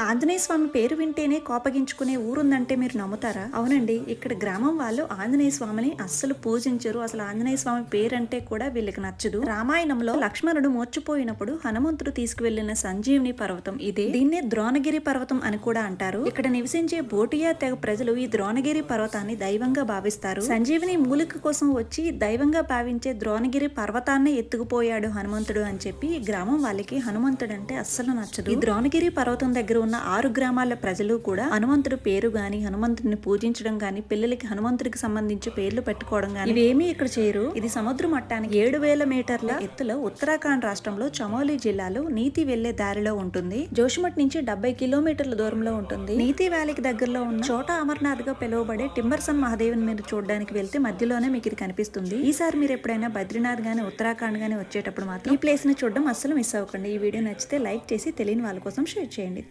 ఆంజనేయ స్వామి పేరు వింటేనే కోపగించుకునే ఊరుందంటే మీరు నమ్ముతారా? అవునండి. ఇక్కడ గ్రామం వాళ్ళు ఆంజనేయ స్వామిని అస్సలు పూజించరు. అసలు ఆంజనేయ స్వామి పేరంటే కూడా వీళ్ళకి నచ్చదు. రామాయణంలో లక్ష్మణుడు మోర్చిపోయినప్పుడు హనుమంతుడు తీసుకువెళ్ళిన సంజీవిని పర్వతం ఇదే? దీన్నే ద్రోణగిరి పర్వతం అని కూడా అంటారు. ఇక్కడ నివసించే బోటియా తెగ ప్రజలు ఈ ద్రోణగిరి పర్వతాన్ని దైవంగా భావిస్తారు. సంజీవిని మూలిక కోసం వచ్చి దైవంగా భావించే ద్రోణగిరి పర్వతాన్ని ఎత్తుకుపోయాడు హనుమంతుడు అని చెప్పి ఈ గ్రామం వాళ్ళకి హనుమంతుడు అంటే అస్సలు నచ్చదు. ఈ ద్రోణగిరి పర్వతం దగ్గర ఉన్న ఆరు గ్రామాల ప్రజలు కూడా హనుమంతుడు పేరు గాని హనుమంతుడిని పూజించడం గాని పిల్లలకి హనుమంతుడికి సంబంధించి పేర్లు పెట్టుకోవడం గాని ఇవేమీ ఇక్కడ చేయరు. ఇది సముద్ర మట్టానికి ఏడు వేల మీటర్ల ఎత్తులో ఉత్తరాఖండ్ రాష్ట్రంలో చమోలి జిల్లాలో నీతి వెళ్ళే దారిలో ఉంటుంది. జోషిమఠ్ నుంచి డెబ్బై కిలోమీటర్ల దూరంలో ఉంటుంది. నీతి వ్యాలీకి దగ్గరలో ఉన్న చోట అమర్నాథ్గా పిలువబడే టింబర్సన్ మహాదేవుని మీరు చూడడానికి వెళ్తే మధ్యలోనే మీకు ఇది కనిపిస్తుంది. ఈసారి మీరు ఎప్పుడైనా బద్రీనాథ్ గానీ ఉత్తరాఖండ్ గానీ వచ్చేటప్పుడు మాత్రం ఈ ప్లేస్ని చూడడం అస్సలు మిస్ అవ్వకండి. ఈ వీడియో నచ్చితే లైక్ చేసి తెలియని వాళ్ళ కోసం షేర్ చేయండి.